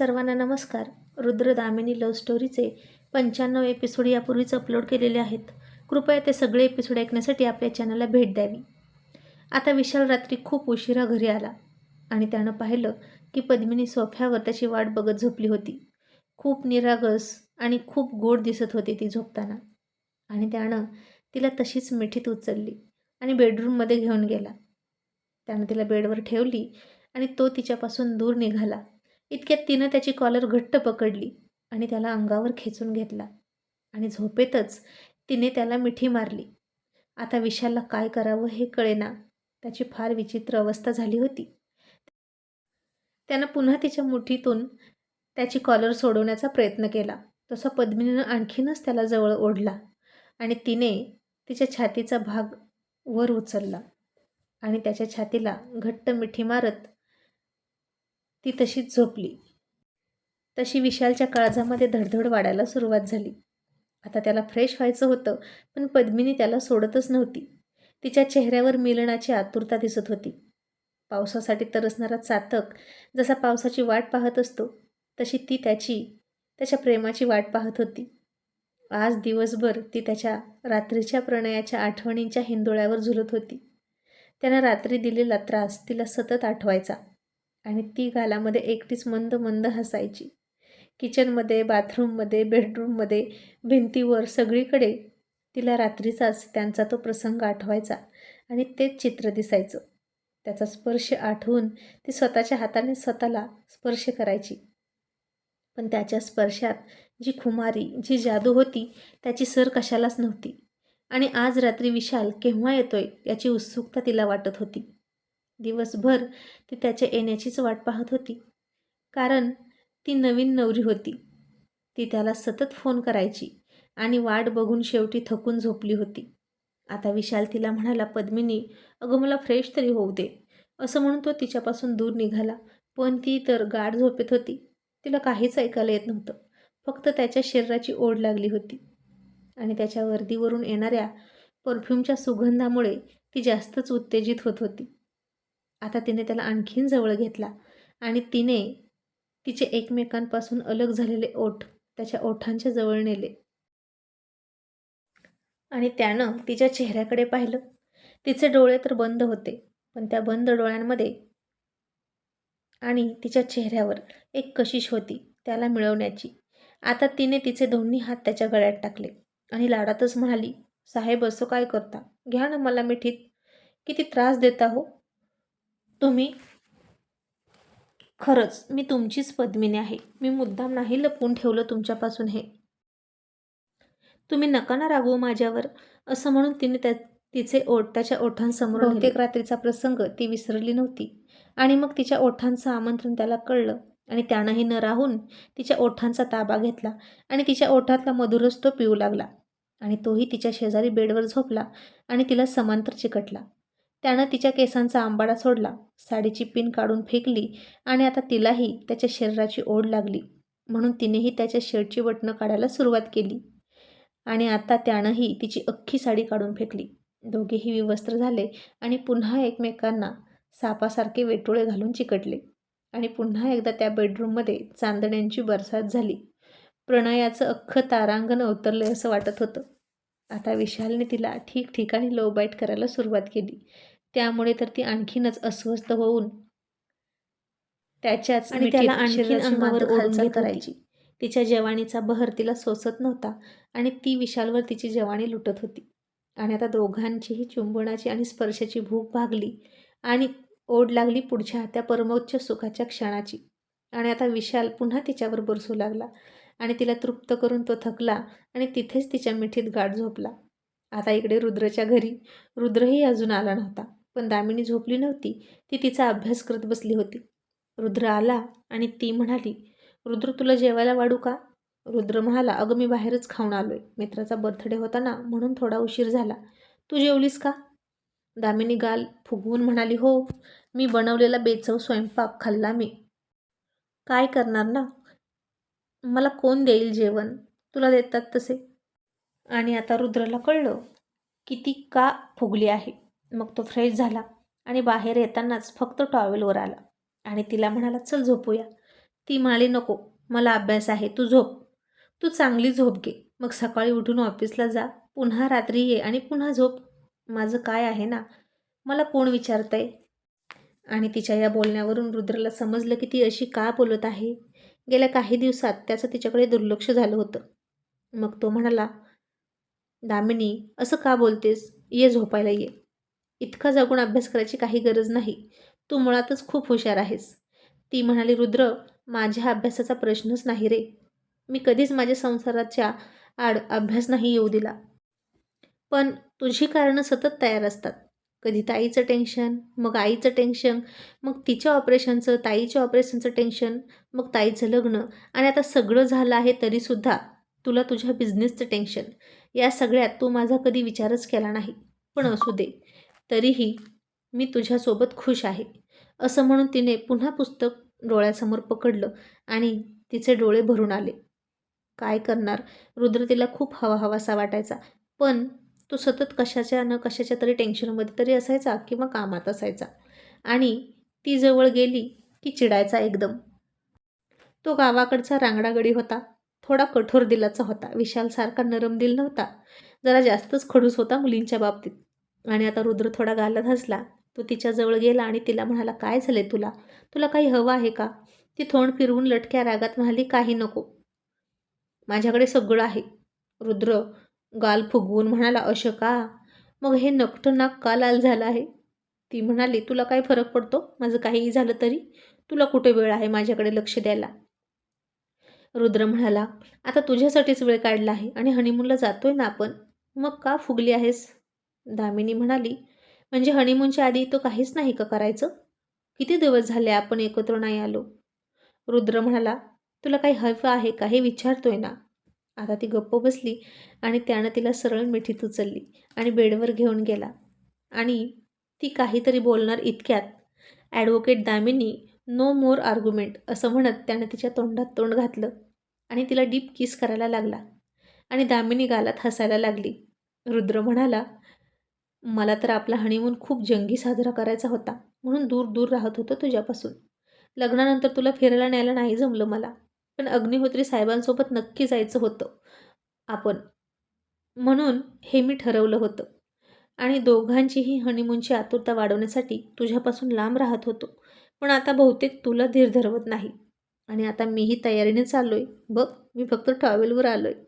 सर्वांना नमस्कार. रुद्र दामिनी लव्ह स्टोरीचे पंच्याण्णव एपिसोड यापूर्वीच अपलोड केलेले आहेत. कृपया ते सगळे एपिसोड ऐकण्यासाठी आपल्या चॅनलला भेट द्यावी. आता विशाल रात्री खूप उशिरा घरी आला आणि त्यानं पाहिलं की पद्मिनी सोफ्यावर त्याची वाट बघत झोपली होती. खूप निरागस आणि खूप गोड दिसत होती ती झोपताना. आणि त्यानं तिला तशीच मिठीत उचलली आणि बेडरूममध्ये घेऊन गेला. त्यानं तिला बेडवर ठेवली आणि तो तिच्यापासून दूर निघाला. इतक्यात तिनं त्याची कॉलर घट्ट पकडली आणि त्याला अंगावर खेचून घेतला. आणि झोपेतच तिने त्याला मिठी मारली. आता विशालला काय करावं हे कळेना. त्याची फार विचित्र अवस्था झाली होती. त्यानं पुन्हा तिच्या मुठीतून त्याची कॉलर सोडवण्याचा प्रयत्न केला. तसा पद्मिनीनं आणखीनच त्याला जवळ ओढला आणि तिने तिच्या छातीचा भाग वर उचलला आणि त्याच्या छातीला घट्ट मिठी मारत ती तशीच झोपली. तशी विशालच्या काळजामध्ये धडधड वाढायला सुरुवात झाली. आता त्याला फ्रेश व्हायचं होतं पण पद्मिनी त्याला सोडतच नव्हती. तिच्या चेहऱ्यावर मिलनाची आतुरता दिसत होती. पावसासाठी तरसणारा चातक जसा पावसाची वाट पाहत असतो तशी ती त्याची त्याच्या प्रेमाची वाट पाहत होती. आज दिवसभर ती त्याच्या रात्रीच्या प्रणयाच्या आठवणींच्या हिंदोळ्यावर झुलत होती. त्यानं रात्री दिलेला त्रास तिला सतत आठवायचा. आणि ती गालामध्ये एकटीच मंद मंद हसायची. किचनमध्ये बाथरूममध्ये बेडरूममध्ये भिंतीवर सगळीकडे तिला रात्रीचाच त्यांचा तो प्रसंग आठवायचा आणि तेच चित्र दिसायचं. त्याचा स्पर्श आठवून ती स्वतःच्या हाताने स्वतःला स्पर्श करायची. पण त्याच्या स्पर्शात जी खुमारी जी जादू होती त्याची सर कशालाच नव्हती. आणि आज रात्री विशाल केव्हा येतोय याची उत्सुकता तिला वाटत होती. दिवसभर ती त्याच्या येण्याचीच वाट पाहत होती. कारण ती नवीन नवरी होती. ती त्याला सतत फोन करायची आणि वाट बघून शेवटी थकून झोपली होती. आता विशाल तिला म्हणाला पद्मिनी अगं मला फ्रेश तरी होऊ दे. असं म्हणून तो तिच्यापासून दूर निघाला. पण ती तर गाढ झोपेत होती. तिला काहीच ऐकायला येत नव्हतं. फक्त त्याच्या शरीराची ओढ लागली होती. आणि त्याच्या वर्दीवरून येणाऱ्या परफ्यूमच्या सुगंधामुळे ती जास्तच उत्तेजित होत होती. आता तिने त्याला आणखीन जवळ घेतला आणि तिने तिचे एकमेकांपासून अलग झालेले ओठ त्याच्या ओठांच्या जवळ नेले. आणि त्यानं तिच्या चेहऱ्याकडे पाहिलं. तिचे डोळे तर बंद होते पण त्या बंद डोळ्यांमध्ये आणि तिच्या चेहऱ्यावर एक कशिश होती त्याला मिळवण्याची. आता तिने तिचे दोन्ही हात त्याच्या गळ्यात टाकले आणि लाडातच म्हणाली साहेब असं काय करता? घ्या ना मला मिठीत. किती त्रास देता हो. तुम्ही खरंच मी तुमचीच पद्मिनी आहे. मी मुद्दाम नाही लपवून ठेवलं तुमच्यापासून हे. तुम्ही नका ना रागवू माझ्यावर असं म्हणून तिने त्या तिचे ओठ त्याच्या ओठांसमोर बहुतेक रात्रीचा प्रसंग ती विसरली नव्हती. आणि मग तिच्या ओठांचं आमंत्रण त्याला कळलं आणि त्यानंही न राहून तिच्या ओठांचा ताबा घेतला आणि तिच्या ओठातला मधुरच तो पिऊ लागला. आणि तोही तिच्या शेजारी बेडवर झोपला आणि तिला समांतर चिकटला. त्यानं तिच्या केसांचा आंबाडा सोडला साडीची पिन काढून फेकली आणि आता तिलाही त्याच्या शरीराची ओढ लागली. म्हणून तिनेही त्याच्या शर्टची बटणं काढायला सुरुवात केली आणि आता त्यानंही तिची अख्खी साडी काढून फेकली. दोघेही विवस्त्र झाले आणि पुन्हा एकमेकांना सापासारखे वेटोळे घालून चिकटले आणि पुन्हा एकदा त्या बेडरूममध्ये चांदण्यांची बरसात झाली. प्रणयाचं अख्खं तारांगण अवतरले असं वाटत होतं. आता विशालने तिला ठिकठिकाणी लो बाईट करायला सुरुवात केली. त्यामुळे तर ती आणखीनच अस्वस्थ होऊन त्याच्याच आणि त्याला आणखीन अंगावर हालचाल करायची तिच्या जवानीचा बहर तिला सोसत नव्हता आणि ती विशालवर तिची जवानी लुटत होती. आणि आता दोघांचीही चुंबनाची आणि स्पर्शाची भूक भागली आणि ओढ लागली पुढच्या त्या परमोच्च सुखाच्या क्षणाची. आणि आता विशाल पुन्हा तिच्यावर बरसू लागला. आणि तिला तृप्त करून तो थकला आणि तिथेच तिच्या मिठीत गाठ झोपला. आता इकडे रुद्रच्या घरी. रुद्रही अजून आला नव्हता पण दामिनी झोपली नव्हती. ती तिचा अभ्यास करत बसली होती. रुद्र आला आणि ती म्हणाली रुद्र तुला जेवायला वाढू का? रुद्र म्हणाला अगं मी बाहेरच खाऊन आलोय. मित्राचा बर्थडे होता ना म्हणून थोडा उशीर झाला. तू जेवलीस का? दामिनी गाल फुगवून म्हणाली हो मी बनवलेला बेचव स्वयंपाक खाल्ला मी. काय करणार ना? मला कोण देईल जेवण? तुला देतात तसे. आणि आता रुद्रला कळलं की ती का फुगली आहे. मग तो फ्रेश झाला आणि बाहेर येतानाच फक्त टॉवेलवर आला. आणि तिला म्हणाला चल झोपूया. ती म्हणाली नको मला अभ्यास आहे तू झोप. तू चांगली झोप घे. मग सकाळी उठून ऑफिसला जा. पुन्हा रात्री ये आणि पुन्हा झोप. माझं काय आहे ना? मला कोण विचारतंय? आणि तिच्या या बोलण्यावरून रुद्रला समजलं की ती अशी का बोलत आहे? गेल्या काही दिवसात त्याचं तिच्याकडे दुर्लक्ष झालं होतं. मग तो म्हणाला दामिनी असं का बोलतेस? ये झोपायला ये. इतका जागून अभ्यास करायची काही गरज नाही. तू मुळातच खूप हुशार आहेस. ती म्हणाली रुद्र माझ्या अभ्यासाचा प्रश्नच नाही रे. मी कधीच माझ्या संसाराच्या आड अभ्यास नाही येऊ दिला. पण तुझी कारणं सतत तयार असतात. कधी ताईचं टेन्शन मग आईचं टेन्शन मग तिच्या ऑपरेशनचं ताईच्या ऑपरेशनचं टेन्शन मग ताईचं लग्न. आणि आता सगळं झालं आहे तरीसुद्धा तुला तुझ्या बिझनेसचं टेन्शन या सगळ्यात तू माझा कधी विचारच केला नाही. पण असू दे. तरीही मी तुझ्यासोबत खुश आहे. असं म्हणून तिने पुन्हा पुस्तक डोळ्यासमोर पकडलं आणि तिचे डोळे भरून आले. काय करणार? रुद्र तिला खूप हवा हवासा वाटायचा. पण तो सतत कशाच्या न कशाच्या तरी टेन्शनमध्ये तरी असायचा किंवा कामात असायचा. आणि ती जवळ गेली की चिडायचा एकदम. तो गावाकडचा रांगडागडी होता. थोडा कठोर दिलाचा होता. विशालसारखा नरम दिल नव्हता. जरा जास्तच खडूस होता मुलींच्या बाबतीत. आणि आता रुद्र थोडा गालात हसला. तो तिच्याजवळ गेला आणि तिला म्हणाला काय झाले तुला? तुला काही हवं आहे का? ती थोंड फिरवून लटक्या रागात म्हणाली काही नको. माझ्याकडे सगळं आहे. रुद्र गाल फुगवून म्हणाला अशं का? मग हे नकटं नाक का लाल झालं आहे? ती म्हणाली तुला काय फरक पडतो? माझं काहीही झालं तरी? तुला कुठे वेळ आहे माझ्याकडे लक्ष द्यायला? रुद्र म्हणाला आता तुझ्यासाठीच वेळ काढला आहे आणि हनीमूनला जातोय ना आपण? मग का फुगली आहेस? दामिनी म्हणाली म्हणजे हनीमूनच्या आधी तो काहीच नाही का करायचं? किती दिवस झाले आपण एकत्र नाही आलो? रुद्र म्हणाला तुला काही हवं आहे का हे विचारतोय ना? आता ती गप्प बसली आणि त्यानं तिला सरळ मिठीत उचलली आणि बेडवर घेऊन गेला. आणि ती काहीतरी बोलणार इतक्यात advocate Damini no more argument असं म्हणत त्यानं तिच्या तोंडात तोंड घातलं आणि तिला डीप किस करायला लागला. आणि दामिनी गालात हसायला लागली. रुद्र म्हणाला मला तर आपला हनीमून खूप जंगी साजरा करायचा होता म्हणून दूर दूर राहत होतो तुझ्यापासून. लग्नानंतर तुला फिरायला न्यायला नाही जमलं मला. पण अग्निहोत्री साहेबांसोबत नक्की जायचं होतं. आपण. म्हणून हे मी ठरवलं होतं. आणि दोघांचीही हनीमूनची आतुरता वाढवण्यासाठी तुझ्यापासून लांब राहत होतो. पण आता बहुतेक तुला धीर धरवत नाही. आणि आता मीही तयारीने चाललो आहे बघ मी फक्त ट्रॅव्हलवर आलो आहे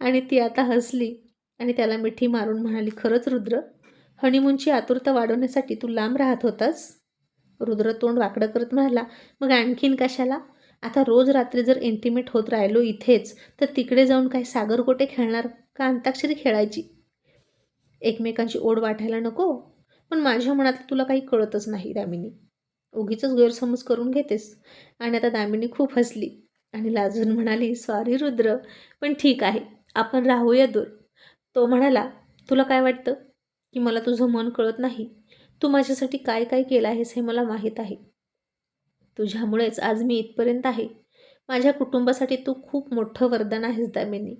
आणि ती आता हसली आणि त्याला मिठी मारून म्हणाली खरंच रुद्र हनीमूनची आतुरता वाढवण्यासाठी तू लांब राहत होतास? रुद्र तोंड वाकडं करत म्हणाला मग आणखीन कशाला? आता रोज रात्री जर इंटिमेट होत राहिलो इथेच तर तिकडे जाऊन काय सागरकोटे खेळणार का अंताक्षरी खेळायची? एकमेकांची ओढ वाटायला नको? पण माझ्या मनातलं तुला काही कळतच नाही दामिनी. उगीच गैरसमज करून घेतेस. आणि आता दामिनी खूप हसली आणि लाजून म्हणाली सॉरी रुद्र पण ठीक आहे. आपण राहूया दूर. तो म्हणाला तुला काय वाटतं? की मला तुझं मन कळत नाही? तू माझ्यासाठी काय काय केलं आहेस हे मला माहीत आहे. तुझ्यामुळेच आज मी इथपर्यंत आहे. माझ्या कुटुंबासाठी तू खूप मोठं वरदान आहेस दामिनी.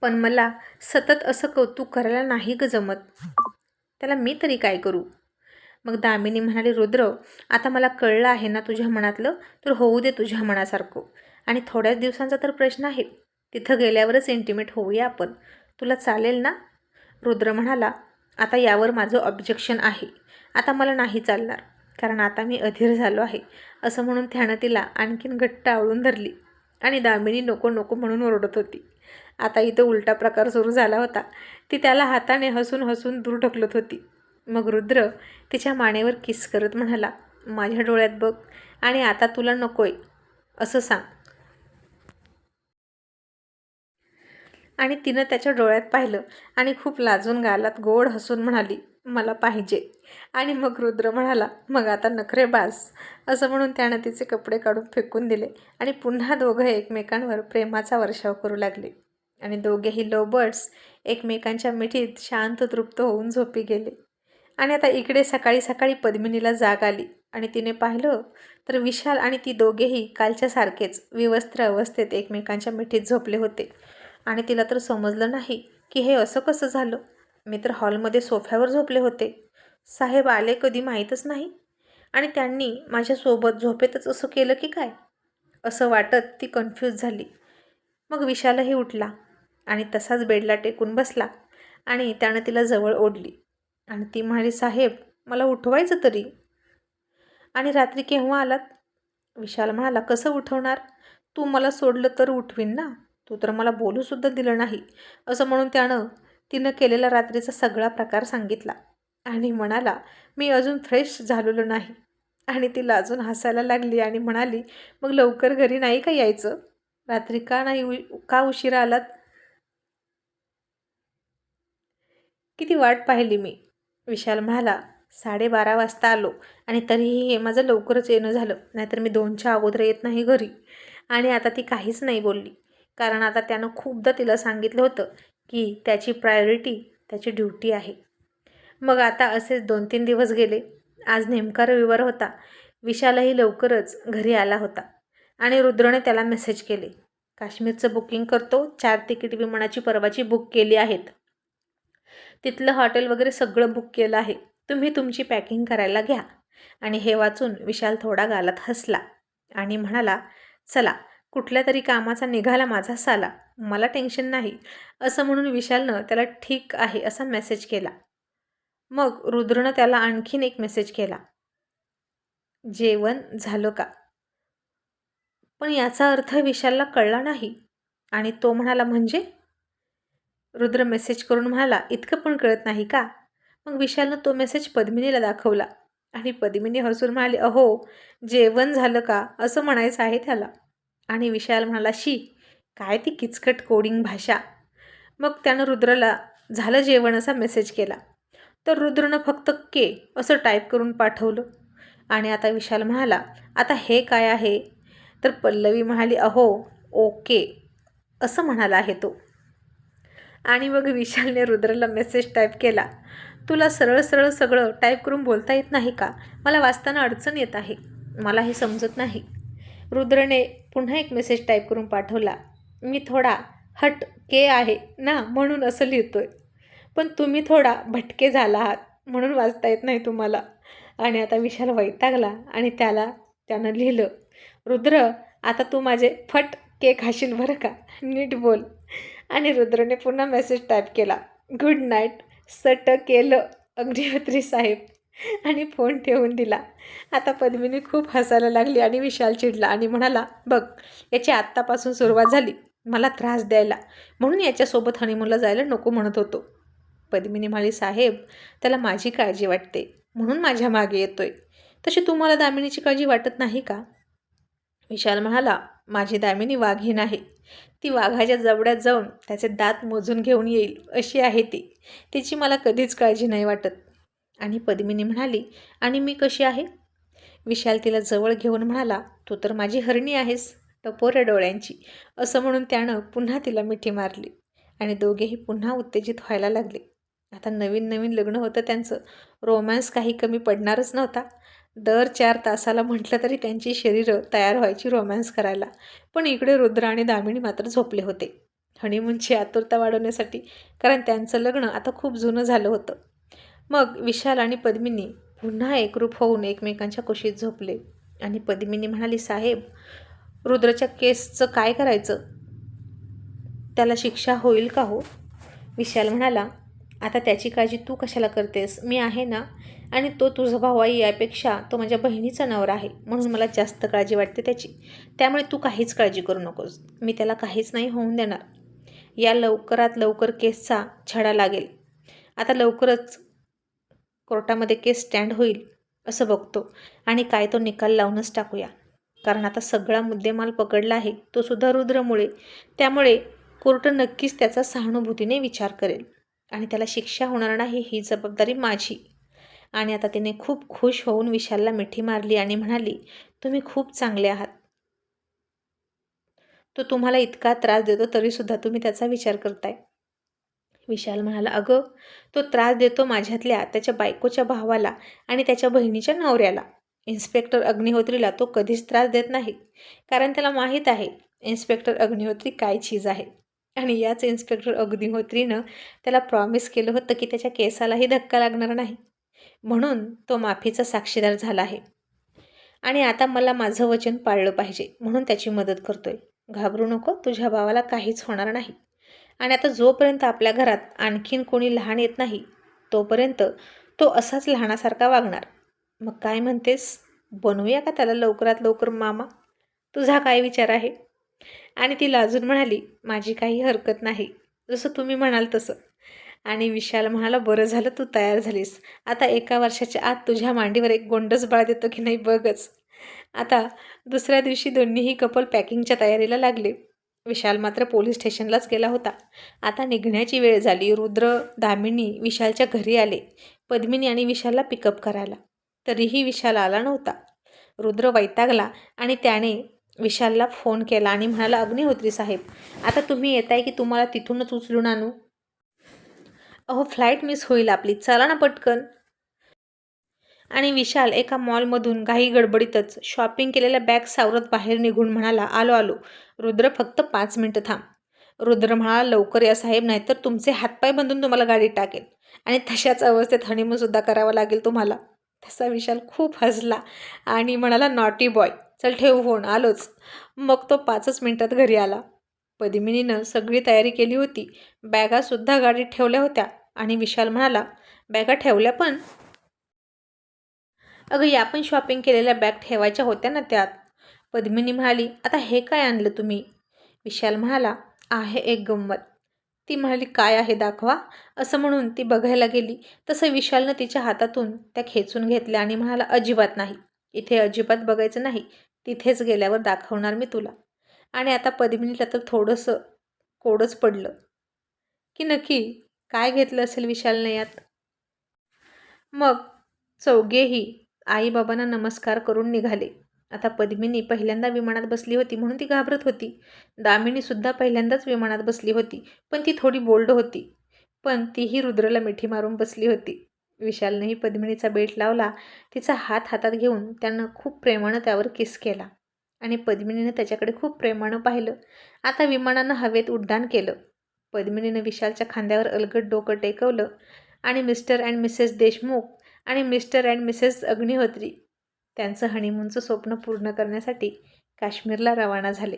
पण मला सतत असं कौतुक करायला नाही ग जमत. त्याला मी तरी काय करू? मग दामिनी म्हणाली रुद्र आता मला कळलं आहे ना तुझ्या मनातलं तर होऊ दे तुझ्या मनासारखं. आणि थोड्याच दिवसांचा तर प्रश्न आहे. तिथं गेल्यावरच इंटिमेट होऊया आपण. तुला चालेल ना? रुद्र म्हणाला आता यावर माझं ऑब्जेक्शन आहे. आता मला नाही चालणार. कारण आता मी अधीर झालो आहे. असं म्हणून त्यानं तिला आणखीन घट्ट आवळून धरली आणि दामिनी नको नको म्हणून ओरडत होती. आता इथं उलटा प्रकार सुरू झाला होता. ती त्याला हाताने हसून हसून दूर ढकलत होती. मग रुद्र तिच्या मानेवर किस करत म्हणाला माझ्या डोळ्यात बघ आणि आता तुला नकोय. असं सांग. आणि तिनं त्याच्या डोळ्यात पाहिलं आणि खूप लाजून गालात गोड हसून म्हणाली मला पाहिजे. आणि मग रुद्र म्हणाला मग आता नखरे बास. असं म्हणून त्यानं तिचे कपडे काढून फेकून दिले आणि पुन्हा दोघं एकमेकांवर प्रेमाचा वर्षाव करू लागले. आणि दोघेही बर्ड्स एकमेकांच्या मिठीत शांत तृप्त होऊन झोपी गेले. आणि आता इकडे सकाळी सकाळी पद्मिनीला जाग आली आणि तिने पाहिलं तर विशाल आणि ती दोघेही कालच्या सारखेच विवस्त्र अवस्थेत एकमेकांच्या मिठीत झोपले होते. आणि तिला तर समजलं नाही की हे असं कसं झालं. मी तर हॉलमध्ये सोफ्यावर झोपले होते. साहेब आले कधी माहीतच नाही. आणि त्यांनी माझ्यासोबत झोपेतच असं केलं की काय? असं वाटत ती कन्फ्यूज झाली. मग विशालही उठला आणि तसाच बेडला टेकून बसला आणि त्यानं तिला जवळ ओढली. आणि ती म्हणाली साहेब मला उठवायचं तरी. आणि रात्री केव्हा आलात? विशाल म्हणाला कसं उठवणार? तू मला सोडलं तर उठवीन ना. तू तर मला बोलूसुद्धा दिलं नाही. असं म्हणून त्यानं तिनं केलेला रात्रीचा सगळा प्रकार सांगितला. आणि म्हणाला मी अजून फ्रेश झालेलो नाही. आणि तिला अजून हसायला लागली आणि म्हणाली मग लवकर घरी नाही का यायचं? रात्री का नाही का उशिरा आलात? किती वाट पाहिली मी. विशाल म्हणाला साडेबारा वाजता आलो आणि तरीही हे माझं लवकरच येणं झालं नाहीतर मी दोनच्या अगोदर येत नाही घरी. आणि आता ती काहीच नाही बोलली कारण आता त्यानं खूपदा तिला सांगितलं होतं की त्याची प्रायोरिटी त्याची ड्युटी आहे. मग आता असेच दोन तीन दिवस गेले. आज नेमका रविवार होता. विशालही लवकरच घरी आला होता आणि रुद्रने त्याला मेसेज केले. काश्मीरचं बुकिंग करतो. चार तिकीट विमानाची परवाची बुक केली आहेत. तिथलं हॉटेल वगैरे सगळं बुक केलं आहे. तुम्ही तुमची पॅकिंग करायला घ्या. आणि हे वाचून विशाल थोडा गालात हसला आणि म्हणाला चला कुठल्या तरी कामाचा निघाला माझा साला. मला टेन्शन नाही. असं म्हणून विशालनं त्याला ठीक आहे असा मेसेज केला. मग रुद्रनं त्याला आणखीन एक मेसेज केला. जेवण झालं का? पण याचा अर्थ विशालला कळला नाही. आणि तो म्हणाला म्हणजे? रुद्र मेसेज करून म्हणाला इतकं पण कळत नाही का? मग विशालनं तो मेसेज पद्मिनीला दाखवला. आणि पद्मिनी हसून म्हणाली अहो जेवण झालं का? असं म्हणायचं आहे त्याला. आणि विशाल म्हणाला शी काय ती किचकट कोडिंग भाषा. मग त्यानं रुद्रला झालं जेवण? असा मेसेज केला. तर रुद्रनं फक्त के असं टाईप करून पाठवलं. आणि आता विशाल म्हणाला आता हे काय आहे? तर पल्लवी म्हणाली अहो ओके असं म्हणाला आहे तो. आणि मग विशालने रुद्रला मेसेज टाईप केला तुला सरळ सरळ सगळं टाईप करून बोलता येत नाही का? मला वाचताना अडचण येत आहे. मला हे समजत नाही. रुद्रने पुन्हा एक मेसेज टाईप करून पाठवला. मी थोडा हट के आहे ना म्हणून असं लिहितोय. पण तुम्ही थोडा भटके झाला आहात म्हणून वाचता येत नाही तुम्हाला. आणि आता विशाल वैतागला आणि त्याला त्यानं लिहिलं रुद्र आता तू माझे फट के खाशील बरं का? नीट बोल. आणि रुद्रने पुन्हा मेसेज टाईप केला गुड नाईट सट केलं अग्निहोत्री साहेब. आणि फोन ठेवून दिला. आता पद्मिनी खूप हसायला लागली आणि विशाल चिडला आणि म्हणाला बघ याची आत्तापासून सुरुवात झाली. मला त्रास द्यायला. म्हणून याच्यासोबत हनीमूनला जायला नको म्हणत होतो. पद्मिनी म्हणाली साहेब त्याला माझी काळजी वाटते. म्हणून माझ्या मागे येतोय. तशी तुम्हाला दामिनीची काळजी वाटत नाही का? विशाल म्हणाला माझी दामिनी वाघीण आहे. ती वाघाच्या जवड्यात जाऊन त्याचे दात मोजून घेऊन येईल अशी आहे ती. तिची मला कधीच काळजी नाही वाटत. आणि पद्मिनी म्हणाली आणि मी कशी आहे? विशाल तिला जवळ घेऊन म्हणाला तू तर माझी हरणी आहेस टपोऱ्या डोळ्यांची. असं म्हणून त्यानं पुन्हा तिला मिठी मारली आणि दोघेही पुन्हा उत्तेजित व्हायला लागले. आता नवीन नवीन लग्न होतं त्यांचं रोमॅन्स काही कमी पडणारच नव्हता. दर चार तासाला म्हटलं तरी त्यांची शरीरं तयार व्हायची रोमॅन्स करायला पण इकडे रुद्र आणि दामिनी मात्र झोपले होते. हनीमूनची आतुरता वाढवण्यासाठी कारण त्यांचं लग्न आता खूप जुनं झालं होतं. मग विशाल आणि पद्मिनी पुन्हा एकरूप होऊन एकमेकांच्या कुशीत झोपले. आणि पद्मिनी म्हणाली साहेब रुद्रच्या केसचं काय करायचं? त्याला शिक्षा होईल का हो? विशाल म्हणाला आता त्याची काळजी तू कशाला करतेस? मी आहे ना आणि तो तुझा भाऊ आई यापेक्षा तो माझ्या बहिणीचा नवरा आहे म्हणून मला जास्त काळजी वाटते त्याची. त्यामुळे तू काहीच काळजी करू नकोस. मी त्याला काहीच नाही होऊन देणार. या लवकरात लवकर केसचा छडा लागेल. आता लवकरच कोर्टामध्ये केस स्टँड होईल असं बघतो. आणि काय तो निकाल लावूनच टाकूया. कारण आता सगळा मुद्देमाल पकडला आहे तो सुद्धा रुद्रमुळे. त्यामुळे कोर्ट नक्कीच त्याचा सहानुभूतीने विचार करेल. आणि त्याला शिक्षा होणार नाही ही जबाबदारी माझी. आणि आता तिने खूप खुश होऊन विशालला मिठी मारली आणि म्हणाली तुम्ही खूप चांगले आहात. तो तुम्हाला इतका त्रास देतो तरीसुद्धा तुम्ही त्याचा विचार करताय. विशाल म्हणाला अगं तो त्रास देतो माझ्यातल्या त्याच्या बायकोच्या भावाला आणि त्याच्या बहिणीच्या नवऱ्याला. इन्स्पेक्टर अग्निहोत्रीला तो कधीच त्रास देत नाही कारण त्याला माहीत आहे इन्स्पेक्टर अग्निहोत्री काय चीज आहे. आणि याच इन्स्पेक्टर अग्निहोत्रीनं त्याला प्रॉमिस केलं होतं की त्याच्या केसालाही धक्का लागणार नाही. म्हणून तो माफीचा साक्षीदार झाला आहे. आणि आता मला माझं वचन पाळलं पाहिजे म्हणून त्याची मदत करतोय. घाबरू नको तुझ्या भावाला काहीच होणार नाही. आणि आता जोपर्यंत आपल्या घरात आणखीन कोणी लहान येत नाही तोपर्यंत तो असाच लहानासारखा वागणार. मग काय म्हणतेस? बनवूया का त्याला लवकरात लवकर मामा? तुझा काय विचार आहे? आणि ती लाजून म्हणाली माझी काही हरकत नाही. जसं तुम्ही म्हणाल तसं. आणि विशाल म्हणाला बरं झालं तू तयार झालीस. आता एका वर्षाच्या आत तुझ्या मांडीवर एक गोंडच बाळ देतो की नाही बघच. आता दुसऱ्या दिवशी दोन्हीही कपल पॅकिंगच्या तयारीला लागले. विशाल मात्र पोलीस स्टेशनलाच गेला होता. आता निघण्याची वेळ झाली. रुद्र दामिनी विशालच्या घरी आले. पद्मिनी आणि विशालला पिकअप करायला. तरीही विशाल आला नव्हता. रुद्र वैतागला आणि त्याने विशालला फोन केला आणि म्हणाला अग्निहोत्री साहेब आता तुम्ही येताय की तुम्हाला तिथूनच उचलून आणू? अहो फ्लाईट मिस होईल आपली. चला ना पटकन. आणि विशाल एका मॉलमधून काही गडबडीतच शॉपिंग केलेल्या बॅग सावरत बाहेर निघून म्हणाला आलो आलो. रुद्र फक्त पाच मिनटं थांब. रुद्र म्हणाला लवकर या साहेब. नाहीतर तुमचे हातपाय बंधून तुम्हाला गाडीत टाकेल आणि तशाच अवस्थेत हनीमूनसुद्धा करावा लागेल तुम्हाला. तसा विशाल खूप हसला आणि म्हणाला नॉटी बॉय चल ठेवू फोन आलोच. मग तो पाचच मिनटात घरी आला. पद्मिनीनं सगळी तयारी केली होती. बॅगासुद्धा गाडीत ठेवल्या होत्या. आणि विशाल म्हणाला बॅगा ठेवल्या पण अगं या पण शॉपिंग केलेल्या बॅग ठेवायच्या होत्या ना त्यात. पद्मिनी म्हणाली आता हे काय आणलं तुम्ही? विशाल म्हणाला आहे एक गंमत. ती म्हणाली काय आहे दाखवा. असं म्हणून ती बघायला गेली. तसं विशालनं तिच्या हातातून त्या खेचून घेतल्या आणि म्हणाला अजिबात नाही. इथे अजिबात बघायचं नाही. तिथेच गेल्यावर दाखवणार मी तुला. आणि आता पद्मिनीला तर थोडंसं कोडच पडलं. की नक्की काय घेतलं असेल विशालने यात? मग चौघेही आईबाबांना नमस्कार करून निघाले. आता पद्मिनी पहिल्यांदा विमानात बसली होती म्हणून ती घाबरत होती. दामिनीसुद्धा पहिल्यांदाच विमानात बसली होती पण ती थोडी बोल्ड होती. पण तीही रुद्रला मिठी मारून बसली होती. विशालनेही पद्मिनीचा बेट लावला तिचा हात हातात घेऊन त्यानं खूप प्रेमानं त्यावर किस केला आणि पद्मिनीनं त्याच्याकडे खूप प्रेमानं पाहिलं. आता विमानानं हवेत उड्डाण केलं. पद्मिनीनं विशालच्या खांद्यावर अलगट डोकं टेकवलं आणि मिस्टर अँड मिसेस देशमुख आणि मिस्टर अँड मिसेस अग्निहोत्री. त्यांचं हनीमूनचं स्वप्न पूर्ण करण्यासाठी काश्मीरला रवाना झाले.